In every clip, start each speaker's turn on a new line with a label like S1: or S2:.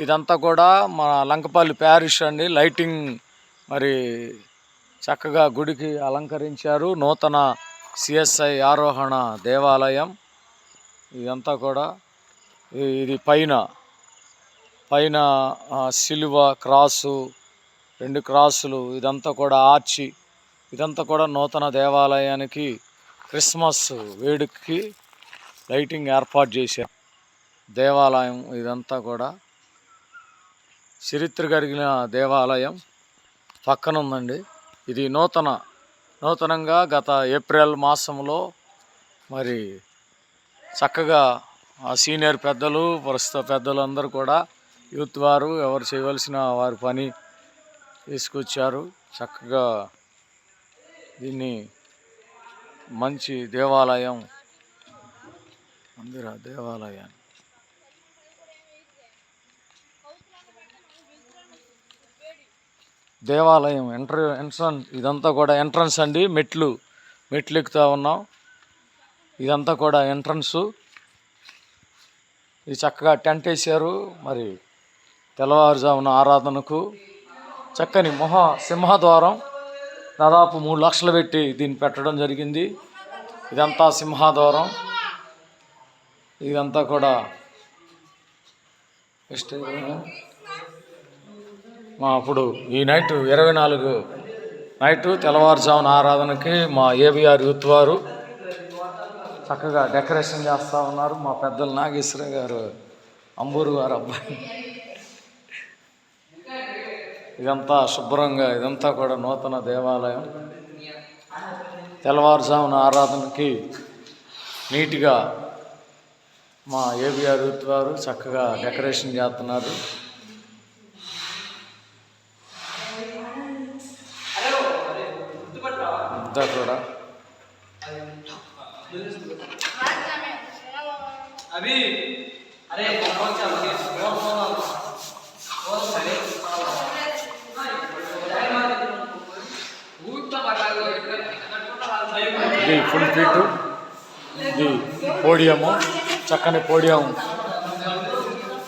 S1: ఇదంతా కూడా మన లంకపల్లి ప్యారిష్ అండి. లైటింగ్ మరి చక్కగా గుడికి అలంకరించారు. నూతన సిఎస్ఐ ఆరోహణ దేవాలయం. ఇదంతా కూడా ఇది పైన పైన సిలువ క్రాసు రెండు క్రాసులు ఇదంతా కూడా ఆర్చి ఇదంతా కూడా నూతన దేవాలయానికి క్రిస్మస్ వేడుకకి లైటింగ్ ఏర్పాటు చేశారు. దేవాలయం ఇదంతా కూడా చరిత్ర కలిగిన దేవాలయం పక్కన ఉందండి ఇది నూతన నూతనంగా గత ఏప్రిల్ మాసంలో మరి చక్కగా ఆ సీనియర్ పెద్దలు ప్రస్తుత పెద్దలందరూ కూడా యూత్ వారు ఎవరు చేయవలసిన వారి పని తీసుకొచ్చారు. చక్కగా దీన్ని మంచి దేవాలయం మందిర దేవాలయాన్ని దేవాలయం ఎంట్ర ఎంట్రన్స్ ఇదంతా కూడా ఎంట్రన్స్ అండి మెట్లు మెట్లు ఎక్కుతా ఉన్నాం. ఇదంతా కూడా ఎంట్రన్స్. ఇది చక్కగా టెంట్ వేసారు మరి తెల్లవారుజామున ఆరాధనకు. చక్కని మొహ సింహద్వారం. దాదాపు మూడు లక్షలు పెట్టి దీన్ని పెట్టడం జరిగింది. ఇదంతా సింహద్వారం. ఇదంతా కూడా నెక్స్ట్ మా అప్పుడు ఈ నైట్ ఇరవై నాలుగు నైట్ తెల్లవారుజామున ఆరాధనకి మా ఏబిఆర్ యూత్ వారు చక్కగా డెకరేషన్ చేస్తూ ఉన్నారు. మా పెద్దలు నాగేశ్వర గారు అంబూరు గారు అబ్బాయి. ఇదంతా శుభ్రంగా ఇదంతా కూడా నూతన దేవాలయం. తెల్లవారుజామున ఆరాధనకి నీట్గా మా ఏబిఆర్ యూత్ వారు చక్కగా డెకరేషన్ చేస్తున్నారు. అద్దా కూడా
S2: అరే
S1: ఇది ఫుల్ ఫీట్ ఇది పోడియము చక్కని పోడియం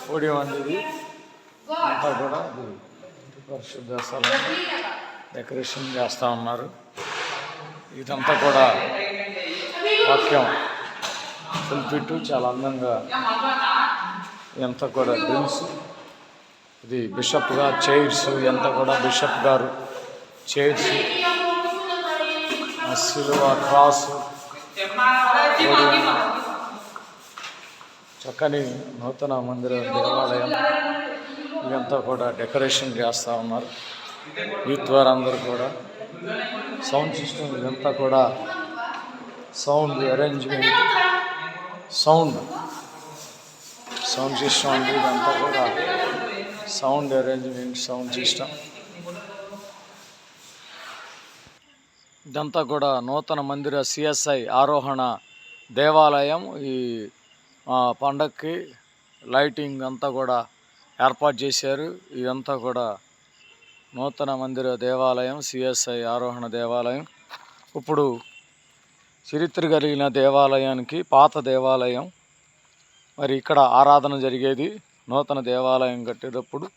S1: పోడియం అనేది అంతా కూడా పరిశుద్ధ స్థలం. డెకరేషన్ చేస్తూ ఉన్నారు. ఇదంతా కూడా వాక్యం. ఫుల్ చాలా అందంగా ఇదంతా కూడా డ్రిల్స్ ఇది బిషప్ గారు చైర్స్ ఇదంతా కూడా బిషప్ గారు చైర్స్. సిలువ క్రాస్. చక్కని నూతన మందిర దేవాలయం. ఇదంతా కూడా డెకరేషన్ చేస్తూ ఉన్నారు. యూత్ వారందరూ కూడా సౌండ్ సిస్టమ్ ఇదంతా కూడా sound arrangement sound sound system అండి ఇదంతా కూడా సౌండ్ అరేంజ్మెంట్ సౌండ్ సిస్టమ్. ఇదంతా కూడా నూతన మందిర సిఎస్ఐ ఆరోహణ దేవాలయం ఈ పండక్కి లైటింగ్ అంతా కూడా ఏర్పాటు చేశారు. ఇదంతా కూడా నూతన మందిర దేవాలయం సిఎస్ఐ ఆరోహణ దేవాలయం. ఇప్పుడు చరిత్ర కలిగిన దేవాలయానికి పాత దేవాలయం. మరి ఇక్కడ ఆరాధన జరిగేది నూతన దేవాలయం కట్టేటప్పుడు.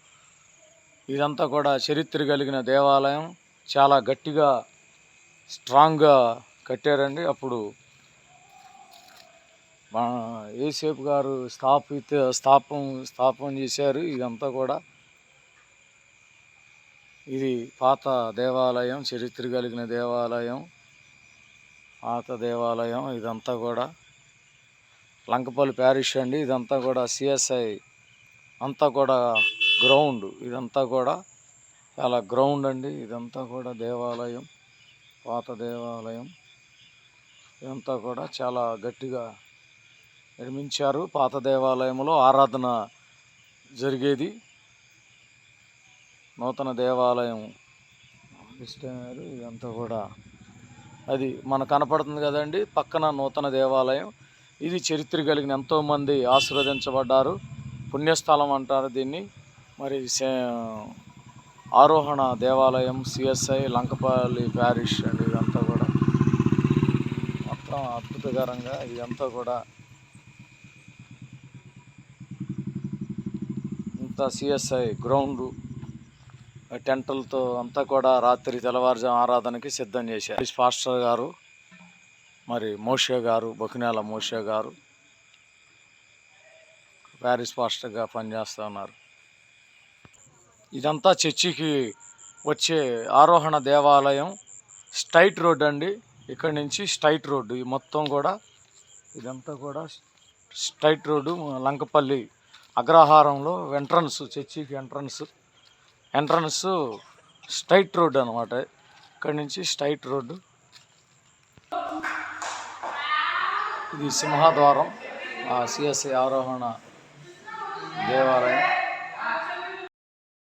S1: ఇదంతా కూడా చరిత్ర కలిగిన దేవాలయం. చాలా గట్టిగా స్ట్రాంగ్గా కట్టారండి. అప్పుడు మా ఏసేపు గారు స్థాపిత స్థాపం స్థాపన చేశారు. ఇదంతా కూడా ఇది పాత దేవాలయం చరిత్ర కలిగిన దేవాలయం పాత దేవాలయం ఇదంతా కూడా లంకపల్లి ప్యారిష్ అండి. ఇదంతా కూడా సిఎస్ఐ అంతా కూడా గ్రౌండ్. ఇదంతా కూడా చాలా గ్రౌండ్ అండి. ఇదంతా కూడా దేవాలయం పాత దేవాలయం. ఇదంతా కూడా చాలా గట్టిగా నిర్మించారు. పాత దేవాలయంలో ఆరాధన జరిగేది. నూతన దేవాలయం. ఇష్టమారు ఇదంతా కూడా. అది మనకు కనపడుతుంది కదండి పక్కన నూతన దేవాలయం. ఇది చరిత్ర కలిగిన ఎంతోమంది ఆశీర్వదించబడ్డారు. పుణ్యస్థలం అంటారు దీన్ని. మరి సే- ఆరోహణ దేవాలయం సిఎస్ఐ లంకపల్లి ప్యారిష్ అండి ఇదంతా కూడా. మొత్తం అద్భుతకరంగా ఇదంతా కూడా. ఇంత సిఎస్ఐ గ్రౌండు. టెంటలతో అంతా కూడా రాత్రి తెల్లవారుజాము ఆరాధనకి సిద్ధం చేశారు. పాస్టర్ గారు మరి మోషే గారు బకునేల మోషే గారు ప్యారిస్ పాస్టర్గా పనిచేస్తూ ఉన్నారు. ఇదంతా చర్చికి వచ్చే ఆరోహణ దేవాలయం స్ట్రైట్ రోడ్ అండి. ఇక్కడ నుంచి స్ట్రైట్ రోడ్డు ఈ మొత్తం కూడా ఇదంతా కూడా స్ట్రైట్ రోడ్డు లంకపల్లి అగ్రహారంలో ఎంట్రన్స్ చర్చికి ఎంట్రన్స్. ఎంట్రన్స్ స్ట్రైట్ రోడ్ అనమాట ఇక్కడ నుంచి స్ట్రైట్ రోడ్డు. ఇది సింహద్వారం సిఎస్ఐ ఆరోహణ దేవాలయం.